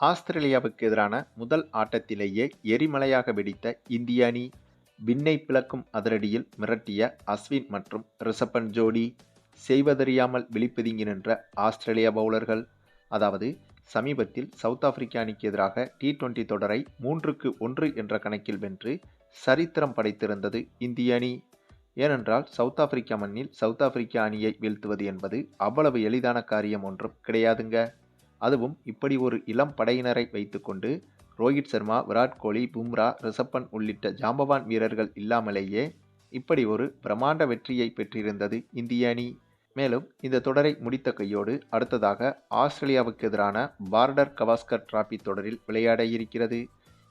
ஆஸ்திரேலியாவுக்கு எதிரான முதல் ஆட்டத்திலேயே எரிமலையாக வெடித்த இந்திய அணி விண்ணை பிளக்கும் அதிரடியில் மிரட்டிய அஸ்வின் மற்றும் ரிஷபன் ஜோடி செய்வதறியாமல் விழிப்பதுங்கி நின்ற ஆஸ்திரேலிய பவுலர்கள் அதாவது சமீபத்தில் சவுத் ஆப்பிரிக்க அணிக்கு எதிராக டி டுவெண்டி தொடரை மூன்றுக்கு ஒன்று என்ற கணக்கில் வென்று சரித்திரம் படைத்திருந்தது இந்திய அணி. ஏனென்றால் சவுத் ஆப்பிரிக்கா மண்ணில் சவுத் ஆப்பிரிக்கா அணியை வீழ்த்துவது என்பது அவ்வளவு எளிதான காரியம் ஒன்றும் கிடையாதுங்க. அதுவும் இப்படி ஒரு இளம் படையினரை வைத்துக்கொண்டு ரோஹித் சர்மா விராட் கோலி பும்ரா ரிஷப்பன் உள்ளிட்ட ஜாம்பவான் வீரர்கள் இல்லாமலேயே இப்படி ஒரு பிரம்மாண்ட வெற்றியை பெற்றிருந்தது இந்திய அணி. மேலும் இந்த தொடரை முடித்த கையோடு அடுத்ததாக ஆஸ்திரேலியாவுக்கு எதிரான பார்டர் கவாஸ்கர் டிராபி தொடரில் விளையாட இருக்கிறது.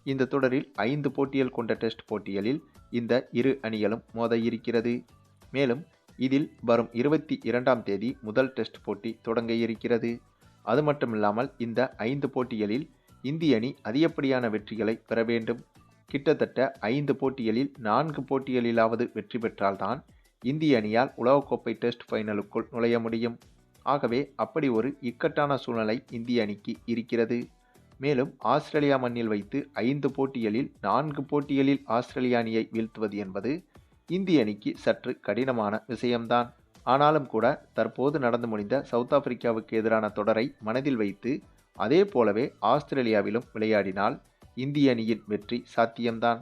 இந்த தொடரில் ஐந்து போட்டிகள் கொண்ட டெஸ்ட் போட்டிகளில் இந்த இரு அணிகளும் மோத இருக்கிறது. மேலும் இதில் வரும் இருபத்தி இரண்டாம் தேதி முதல் டெஸ்ட் போட்டி தொடங்க இருக்கிறது. அது மட்டும் இல்லாமல் இந்த ஐந்து போட்டிகளில் இந்திய அணி அதிகப்படியான வெற்றிகளை பெற வேண்டும். கிட்டத்தட்ட ஐந்து போட்டிகளில் நான்கு போட்டிகளிலாவது வெற்றி பெற்றால்தான் இந்திய அணியால் உலகக்கோப்பை டெஸ்ட் ஃபைனலுக்குள் நுழைய முடியும். ஆகவே அப்படி ஒரு இக்கட்டான சூழ்நிலை இந்திய அணிக்கு இருக்கிறது. மேலும் ஆஸ்திரேலியா மண்ணில் வைத்து ஐந்து போட்டிகளில் நான்கு போட்டிகளில் ஆஸ்திரேலிய அணியை வீழ்த்துவது என்பது இந்திய அணிக்கு சற்று கடினமான விஷயம்தான். ஆனாலும் கூட தற்போது நடந்து முடிந்த சவுத் ஆப்பிரிக்காவுக்கு எதிரான தொடரை மனதில் வைத்து அதே போலவே ஆஸ்திரேலியாவிலும் விளையாடினால் இந்திய அணியின் வெற்றி சாத்தியம்தான்.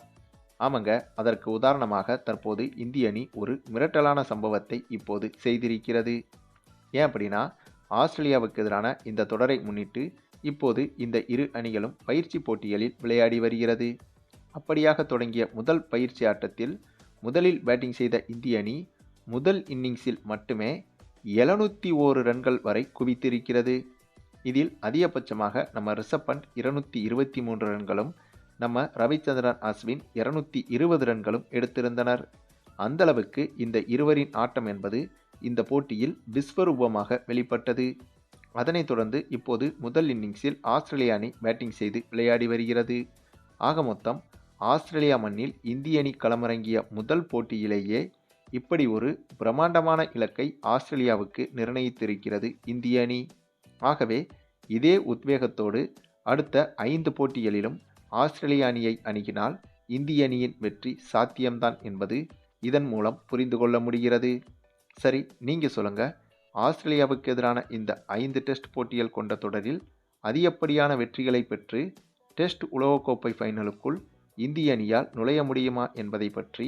ஆமாங்க அதற்கு உதாரணமாக தற்போது இந்திய அணி ஒரு மிரட்டலான சம்பவத்தை இப்போது செய்திருக்கிறது. ஏன் அப்படின்னா ஆஸ்திரேலியாவுக்கு எதிரான இந்த தொடரை முன்னிட்டு இப்போது இந்த இரு அணிகளும் பயிற்சி போட்டிகளில் விளையாடி வருகிறது. அப்படியாக தொடங்கிய முதல் பயிற்சி ஆட்டத்தில் முதலில் பேட்டிங் செய்த இந்திய அணி முதல் இன்னிங்ஸில் மட்டுமே எழுநூற்றி ஓரு ரன்கள் வரை குவித்திருக்கிறது. இதில் அதிகபட்சமாக நம்ம ரிஷப் பண்ட் இருநூற்றி இருபத்தி மூன்று ரன்களும் நம்ம ரவிச்சந்திரன் அஸ்வின் இருநூற்றி இருபது ரன்களும் எடுத்திருந்தனர். அந்தளவுக்கு இந்த இருவரின் ஆட்டம் என்பது இந்த போட்டியில் விஸ்வரூபமாக வெளிப்பட்டது. அதனைத் தொடர்ந்து இப்போது முதல் இன்னிங்ஸில் ஆஸ்திரேலிய அணி பேட்டிங் செய்து விளையாடி வருகிறது. ஆக மொத்தம் ஆஸ்திரேலியா மண்ணில் இந்திய அணி களமிறங்கிய முதல் போட்டியிலேயே இப்படி ஒரு பிரம்மாண்டமான இலக்கை ஆஸ்திரேலியாவுக்கு நிர்ணயித்திருக்கிறது இந்திய அணி. ஆகவே இதே உத்வேகத்தோடு அடுத்த ஐந்து போட்டிகளிலும் ஆஸ்திரேலிய அணியை அணுகினால் இந்திய அணியின் வெற்றி சாத்தியம்தான் என்பது இதன் மூலம் புரிந்து கொள்ள முடிகிறது. சரி நீங்கள் சொல்லுங்கள் ஆஸ்திரேலியாவுக்கு எதிரான இந்த ஐந்து டெஸ்ட் போட்டிகள் கொண்ட தொடரில் அதிகப்படியான வெற்றிகளை பெற்று டெஸ்ட் உலகக்கோப்பை ஃபைனலுக்குள் இந்திய அணியால் நுழைய முடியுமா என்பதை பற்றி